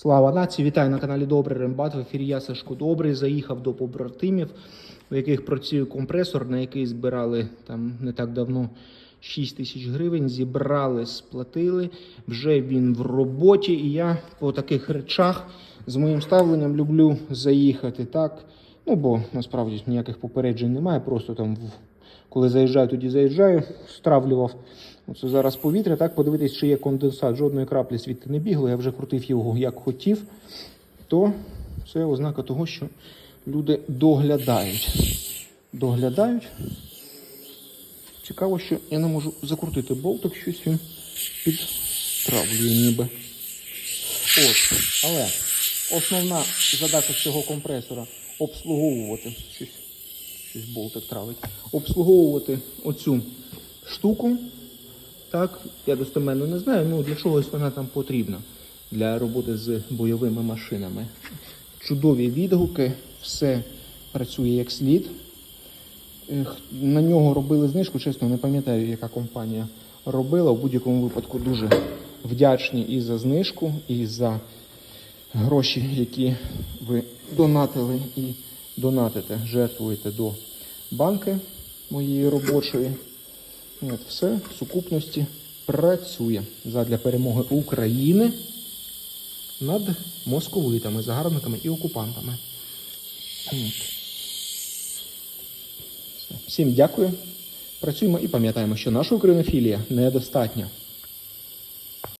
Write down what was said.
Слава нації! Вітаю на каналі Добрий Рембат. В ефірі я Сашко Добрий. Заїхав до побратимів, у яких працює компресор, на який збирали там не так давно 6 тисяч гривень. Зібрали, сплатили. Вже він в роботі. І я по таких речах з моїм ставленням люблю заїхати так. Ну бо насправді ніяких попереджень немає. Просто там в коли заїжджаю, тоді заїжджаю, стравлював. Оце зараз повітря, так подивитись, чи є конденсат. Жодної краплі звідти не бігло. Я вже крутив його як хотів. То це ознака того, що люди доглядають. Доглядають. Цікаво, що я не можу закрутити болтик, щось він підтравлює ніби. От, але основна задача цього компресора обслуговувати щось щось болтик травить. Обслуговувати оцю штуку. Так, я достеменно не знаю, ну для чогось вона там потрібна для роботи з бойовими машинами. Чудові відгуки, все працює як слід. На нього робили знижку, чесно, не пам'ятаю, яка компанія робила. У будь-якому випадку дуже вдячні і за знижку, і за гроші, які ви донатили і донатите, жертвуєте до банки моєї робочої. От, все в сукупності працює задля перемоги України над московитами, загарбниками і окупантами. Всім дякую. Працюємо і пам'ятаємо, що наша українофілія недостатня.